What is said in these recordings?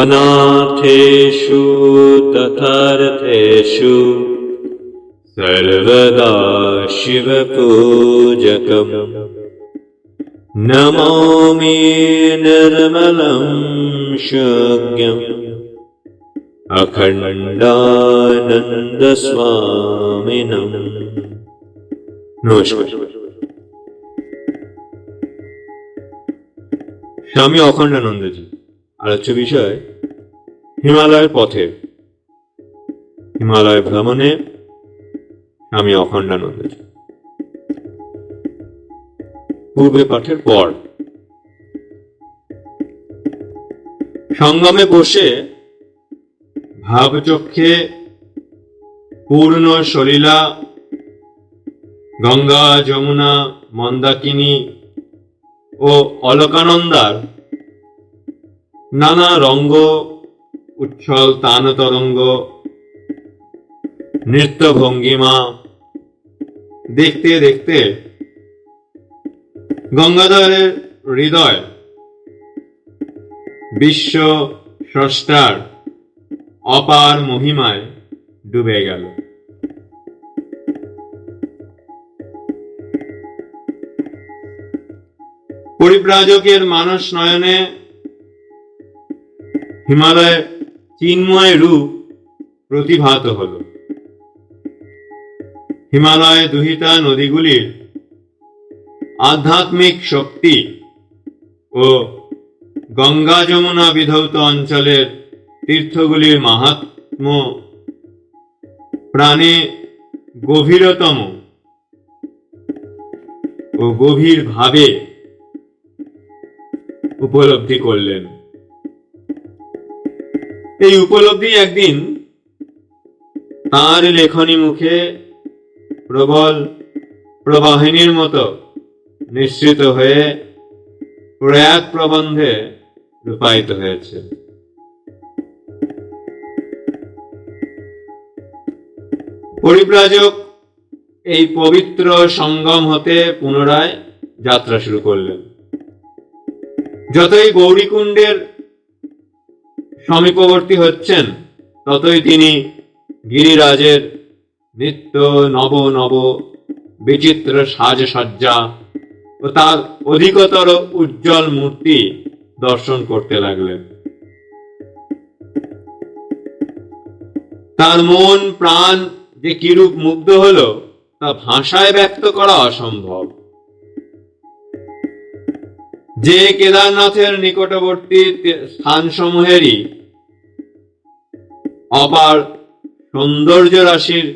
अनाथेषु तथार्थेषु सर्वदा शिवपूजकम् नमामि निर्मलं शोग्यम् अखण्डानन्दस्वामिनम् নমস্কার স্বামী অখণ্ডানন্দজি আলোচ্য বিষয় হিমালয়ের পথে। হিমালয় ভ্রমণে স্বামী অখণ্ডানন্দজি পূর্বে পাঠের পর। সঙ্গমে বসে ভাবচক্ষে পূর্ণ সলীলা, গঙ্গা, যমুনা, মন্দাকিনী ও অলকানন্দার নানা রঙ্গ উচ্ছল তান তরঙ্গ নৃত্য ভঙ্গিমা দেখতে দেখতে গঙ্গাধরের হৃদয় বিশ্ব স্রষ্টার অপার মহিমায় ডুবে গেল। পরিব্রাজকের মানস নয়নে হিমালয়ের চিন্ময় রূপ প্রতিভাত হল। হিমালয় দুহিতা নদীগুলির আধ্যাত্মিক শক্তি ও গঙ্গা যমুনা বিধৌত অঞ্চলের তীর্থগুলির মাহাত্ম প্রাণে গভীরতম ও গভীর ভাবে উপলব্ধি করলেন। এই উপলব্ধি একদিন তার লেখনী মুখে প্রবল প্রবাহিনীর মতো নিশ্চিত হয়ে প্রয়াত প্রবন্ধে রূপায়িত হয়েছে। পরিব্রাজক এই পবিত্র সঙ্গম হতে পুনরায় যাত্রা শুরু করলেন। যতই গৌরীকুণ্ডের সমীপবর্তী হচ্ছেন, ততই তিনি গিরিরাজের নিত্য নব নব বিচিত্র সাজসজ্জা ও তার অধিকতর উজ্জ্বল মূর্তি দর্শন করতে লাগলেন। তার মন, প্রাণ যে কিরূপ মুগ্ধ হলো, তা ভাষায় ব্যক্ত করা অসম্ভব। যে কেদারনাথের নিকটবর্তী স্থানসমূহেরই অপার সৌন্দর্য রাশির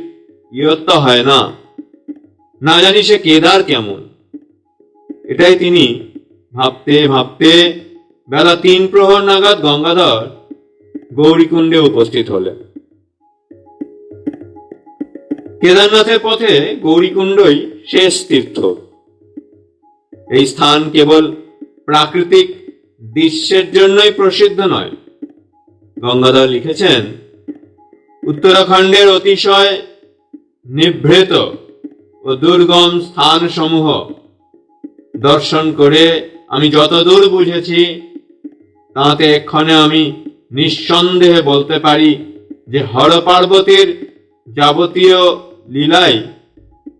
ইয়ত্তা হয় না। না জানি সে কেদার কেমন। এটাই তিনি ভাবতে ভাবতে বেলা তিন প্রহর নাগাদ গঙ্গাধর গৌরীকুণ্ডে উপস্থিত হলেন। কেদারনাথের পথে গৌরীকুণ্ডই শেষ তীর্থ। এই স্থান কেবল প্রাকৃতিক দৃশ্যের জন্যই প্রসিদ্ধ নয়। গঙ্গাধর লিখেছেন উত্তরাখণ্ডের অতিশয় নিভৃত ও দুর্গম স্থানসমূহ দর্শন করে আমি যতদূর বুঝেছি, তাতে এক্ষণে আমি নিঃসন্দেহে বলতে পারি যে হর পার্বতীর যাবতীয় লীলাই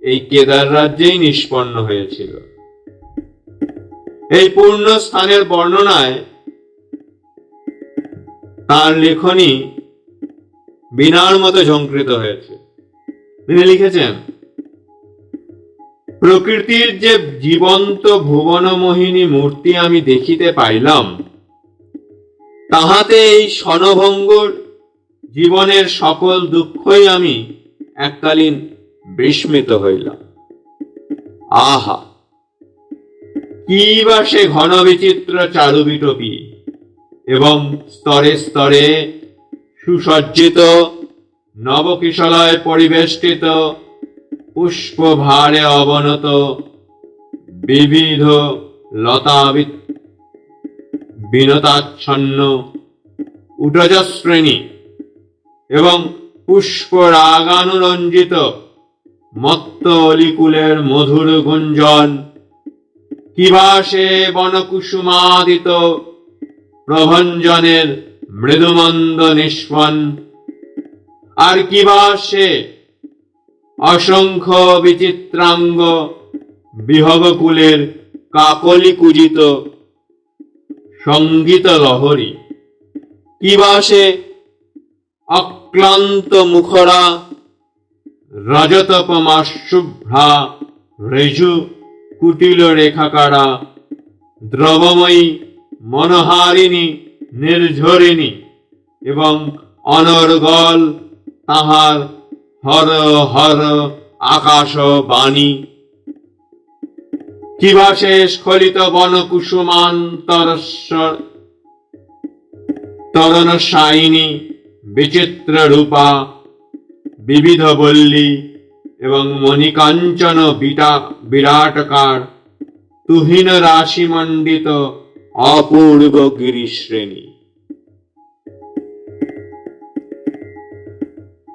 এই কেদার রাজ্যেই নিষ্পন্ন হয়েছিল। এই পূর্ণ স্থানের বর্ণনায় তার লেখনী বিনার মতো ঝঙ্কৃত হয়েছে। তিনি লিখেছেন, প্রকৃতির যে জীবন্ত ভুবনমোহিনী মূর্তি আমি দেখিতে পাইলাম, তাহাতে এই স্বনভঙ্গুর জীবনের সকল দুঃখই আমি এককালীন বিস্মিত হইলাম। আহা! কি বা সে ঘন বিচিত্র চারুবিটপি এবং স্তরে স্তরে সুসজ্জিত নবকিশলয় পরিবেষ্টিত পুষ্প ভারে অবনত, বিবিধ লতা বিনতাচ্ছন্ন উটজশ্রেণী এবং পুষ্প রাগানুরঞ্জিত মত্ত অলিকুলের মধুর গুঞ্জন। কিবা সে বনকুসুমাদিত প্রভঞ্জনের মৃদুমন্দ নিষ্পন আর কিবা সে? অসংখ্য বিচিত্রাঙ্গ বিহগকুলের কাকলি কুজিত সংগীত লহরী। কিবা সে? অক্লান্ত মুখরা রজতপমা শুভ্রা রেজু কুটিল রেখাকারা দ্রবময়ী মনোহারিণী নির্ঝরিণী এবং অনর্গল তাহার হর হর আকাশ বাণী। সে স্খলিত বন কুসুমান্তরস্বর। তরণ সাইনী বিচিত্র রূপা বিবিধ বল্লী এবং মণিকাঞ্চন বিটা বিরাটকার তুহিন রাশি মণ্ডিত অপূর্ব গিরিশ্রেণী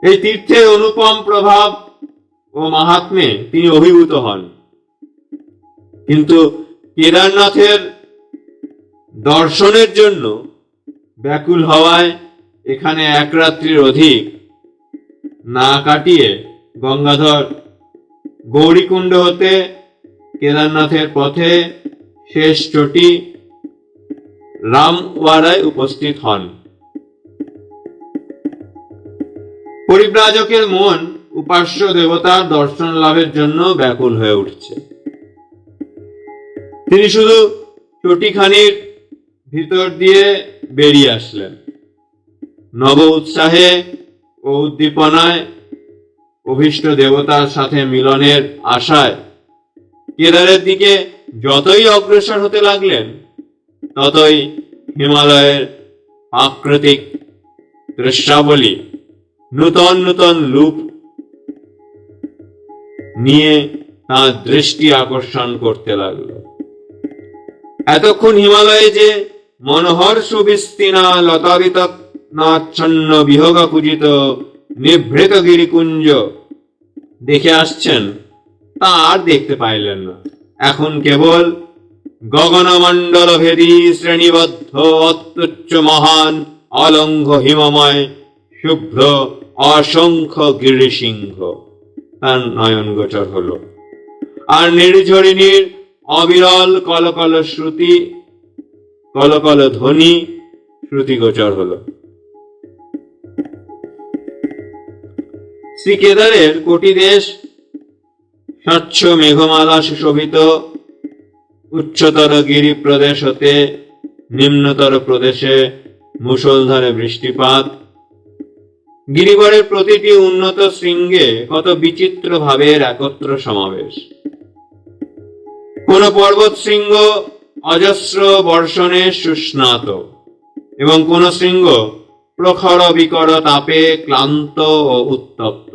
এই তীর্থের অনুপম প্রভাব ও মাহাত্মে তিনি অভিভূত হন। কিন্তু কেদারনাথের দর্শনের জন্য ব্যাকুল হওয়ায় এখানে এক রাত্রির অধিক না কাটিয়ে গঙ্গাধর গৌরীকুণ্ড হতে কেদারনাথের পথে শেষ চটি রামওয়ারায় উপস্থিত হন। পরিব্রাজকের মন উপাস্য দেবতার দর্শন লাভের জন্য ব্যাকুল হয়ে উঠছে। তিনি শুধু চটিখানির ভিতর দিয়ে বেরিয়ে আসলেন। নব উৎসাহে ও উদ্দীপনায় অভীষ্ট দেবতার সাথে মিলনের আশায় কেদারের দিকে যতই অগ্রসর হতে লাগলেন ততই হিমালয়ের প্রাকৃতিক দৃশ্যাবলী নূতন নূতন রূপ নিয়ে তার দৃষ্টি আকর্ষণ করতে লাগল। এতক্ষণ হিমালয়ে যে মনোহর সুবিস্তীর্ণ লতাদিত নাচ্ছন্ন বিহগ পূজিত নিভৃত গিরিকুঞ্জ দেখে আসছেন, তা আর দেখতে পাইলেন না। এখন কেবল গগনমণ্ডল ভেদী শ্রেণীবদ্ধ, অত্যুচ্চ মহান, অলঙ্ঘ হিমময়, শুভ্র, অসংখ্য গিরিসিংহ তার নয়ন গোচর হল। আর নির্ঝরিণীর অবিরল কলকল শ্রুতি, কলকল ধ্বনি শ্রুতিগোচর হল। শ্রী কেদারের কোটি দেশ, স্বচ্ছ মেঘমালা সুশোভিত উচ্চতর গিরি প্রদেশ হতে নিম্নতর প্রদেশে মুষলধারে বৃষ্টিপাত। গিরিবরের প্রতিটি উন্নত শৃঙ্গে কত বিচিত্র ভাবের একত্র সমাবেশ। কোন পর্বত শৃঙ্গ অজস্র বর্ষণে সুস্নাত এবং কোন শৃঙ্গ প্রখর বিকর তাপে ক্লান্ত ও উত্তপ্ত।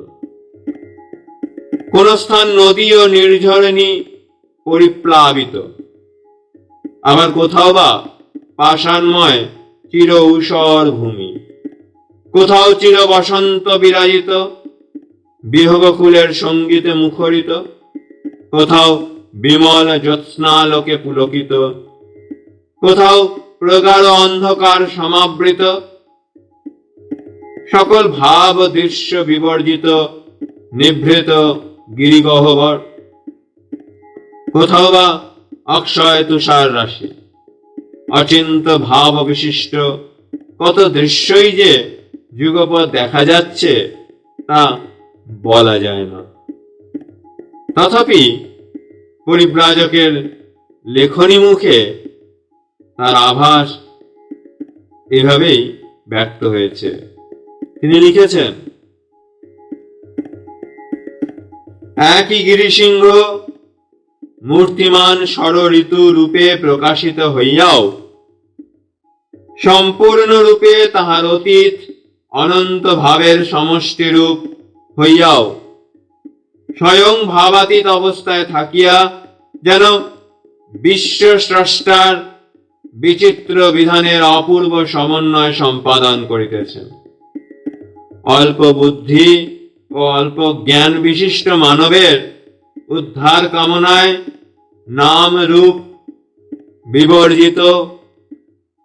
কোন স্থান নদী ও নির্ঝরণী পরিপ্লাবিত। আবার কোথাও বা পাষাণময় চির ঊষর ভূমি। কোথাও চির বসন্ত বিরাজিত বিহগ ফুলের সঙ্গীতে মুখরিত, কোথাও বিমল জ্যোৎস্নালোকে পুলকিত, কোথাও প্রগাঢ় অন্ধকার সমাবৃত, সকল ভাব দৃশ্য বিবর্জিত, নিভৃত গিরিগহ্বর। কোথাও বা অক্ষয় তুষার রাশি। অচিন্ত ভাব বিশিষ্ট কত দৃশ্যই যে যুগপথ দেখা যাচ্ছে, তা বলা যায় না। তথাপি পরিব্রাজকের লেখনী মুখে তার আভাস এভাবেই ব্যক্ত হয়েছে। তিনি লিখেছেন, একই গিরিসিংহ মূর্তিমান ষড় ঋতু রূপে প্রকাশিত হইয়াও, সম্পূর্ণ রূপে তাহার অতীত অনন্ত ভাবের সমষ্টি রূপ হইয়াও, স্বয়ং ভাবাতীত অবস্থায় থাকিয়া যেন বিশ্ব স্রষ্টার বিচিত্র বিধানের অপূর্ব সমন্বয় সম্পাদন করিতেছেন। অল্প বুদ্ধি ও অল্প জ্ঞান বিশিষ্ট মানবের উদ্ধার কামনায় নাম রূপ বিবর্জিত,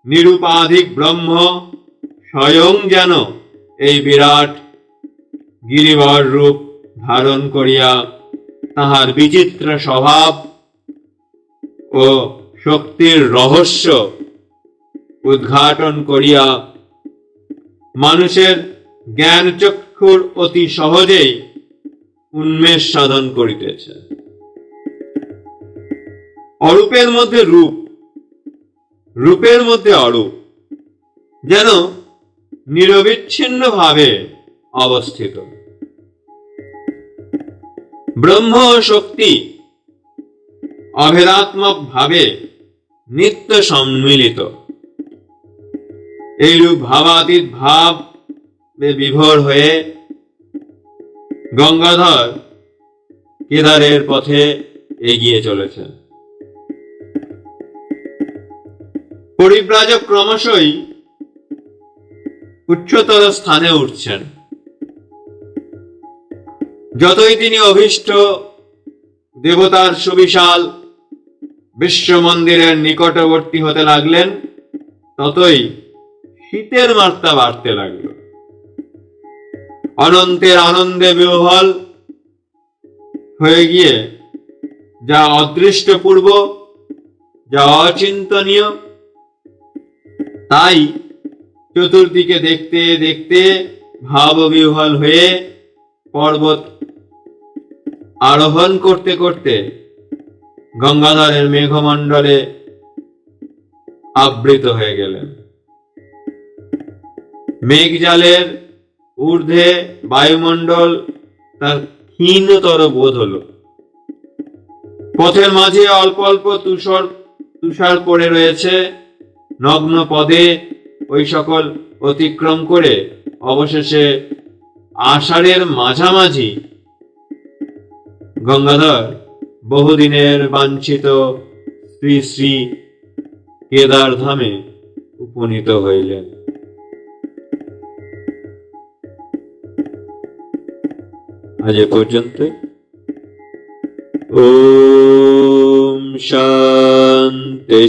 নিরুপাধিক ব্রহ্ম, স্বয়ং যেন এই বিরাট গিরিবর রূপ ধারণ করিয়া তাহার বিচিত্র স্বভাব ও শক্তির রহস্য উদ্ঘাটন করিয়া মানুষের জ্ঞান চক্ষুর অতি সহজেই উন্মেষ সাধন করিতেছে। অরূপের মধ্যে রূপ, রূপের মধ্যে অরূপ, যেন নিরবিচ্ছিন্ন ভাবে অবস্থিত। ব্রহ্ম শক্তি অভেদাত্মক ভাবে নিত্য সম্মিলিত। এইরূপ ভাবাতীত ভাব বিভোর হয়ে গঙ্গাধর কেদারের পথে এগিয়ে চলেছেন। পরিব্রাজক ক্রমশই উচ্চতর স্থানে উঠছেন। যতই তিনি অভীষ্ট, দেবতার সুবিশাল বিশ্ব মন্দিরের নিকটবর্তী হতে লাগলেন, ততই শীতের মাত্রা বাড়তে লাগল। অনন্তের আনন্দে বিহ্বল হয়ে গিয়ে যা অদৃষ্টপূর্ব, যা অচিন্তনীয় তাই চতুর্দিকে দেখতে দেখতে ভাববিহ্বল হয়ে পর্বত আরোহণ করতে করতে গঙ্গাধরের মেঘমণ্ডলে আবৃত হয়ে গেলেন। মেঘজালের ঊর্ধ্বে বায়ুমণ্ডল তার ক্ষীণতর বোধ হলো। পথের মাঝে অল্প অল্প তুষার তুষার পড়ে রয়েছে। নগ্ন পদে ওই সকল অতিক্রম করে অবশেষে আষাঢ়ের মাঝামাঝি গঙ্গাধর বহুদিনের বাঞ্ছিত শ্রী শ্রী কেদার ধামে উপনীত হইলেন। আজ পর্যন্ত ওম শান্তি।